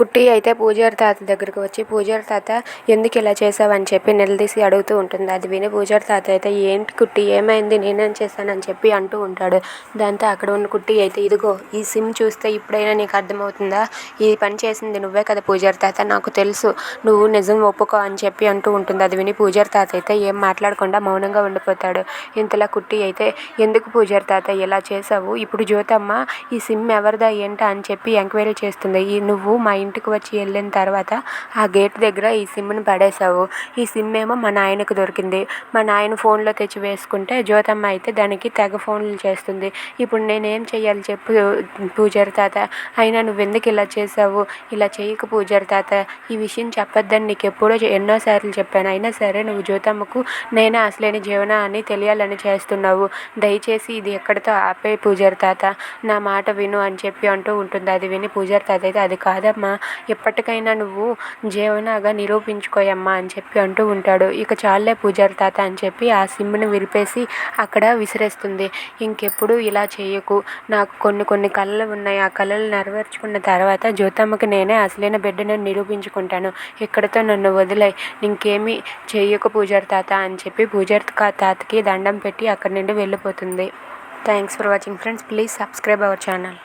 కుట్టి అయితే పూజారి తాత దగ్గరకు వచ్చి పూజారి తాత ఎందుకు ఇలా చేసావని చెప్పి నిలదీసి అడుగుతూ ఉంటుంది. అది విని పూజారి తాత అయితే ఏంటి కుట్టి? ఏమైంది? నేనేం చేశానని చెప్పి అంటూ ఉంటాడు. దాంతో అక్కడ ఉన్న కుట్టి అయితే ఇదిగో ఈ సిమ్ చూస్తే ఇప్పుడైనా నీకు అర్థమవుతుందా? ఈ పని చేసింది నువ్వే కదా పూజారి తాత నాకు తెలుసు. నువ్వు నిజం ఒప్పుకో అని చెప్పి అంటూ ఉంటుంది. అది విని పూజారి తాత అయితే ఏం మాట్లాడకుండా మౌనంగా ఉండిపోతాడు. ఇంతలా కుట్టి అయితే ఎందుకు పూజారి తాత ఇలా చేసావు? ఇప్పుడు జ్యోతమ్మ ఈ సిమ్ ఎవరిదా? ఏంటా? అని చెప్పి ఎంక్వైరీ చేస్తుంది. ఈ నువ్వు మా ఇంటికి వచ్చి వెళ్ళిన తర్వాత ఆ గేట్ దగ్గర ఈ సిమ్ని పడేసావు ఈ సిమ్ ఏమో మా నాయనకు దొరికింది. మా నాయన ఫోన్లో తెచ్చి వేసుకుంటే జ్యోతమ్మ అయితే దానికి తెగ ఫోన్లు చేస్తుంది. ఇప్పుడు నేనేం చెయ్యాలి చెప్పు పూజారి తాత. అయినా నువ్వు ఎందుకు ఇలా చేసావు ఇలా చేయకు పూజారి తాత. ఈ విషయం చెప్పొద్దని నీకు ఎప్పుడో ఎన్నోసార్లు చెప్పాను. అయినా సరే నువ్వు జ్యోతమ్మకు నేనే అసలైన జీవన అని తెలియాలని చేస్తున్నావు. దయచేసి ఇది ఎక్కడితో ఆపే పూజారి తాత. నా మాట విను అని చెప్పి అంటూ ఉంటుంది. అది విని పూజారి తాత అయితే అది కాదమ్మా. ఎప్పటికైనా నువ్వు జీవనగా నిరూపించుకోయమ్మా అని చెప్పి అంటూ ఉంటాడు. ఇక చాలే పూజారి తాత అని చెప్పి ఆ సిమ్ని విరిపేసి అక్కడ విసిరేస్తుంది. ఇంకెప్పుడు ఇలా చేయకు. నాకు కొన్ని కొన్ని కళలు ఉన్నాయి. ఆ కళలు నెరవేర్చుకున్న తర్వాత జ్యోతమ్మకి నేనే అసలైన బిడ్డను నిరూపించుకుంటాను. ఇక్కడతో నన్ను వదిలే ఇంకేమీ చెయ్యకు పూజారి తాత అని చెప్పి పూజారి తాతకి దండం పెట్టి అక్కడి నుండి వెళ్ళిపోతుంది. Thanks for watching friends. Please subscribe our channel.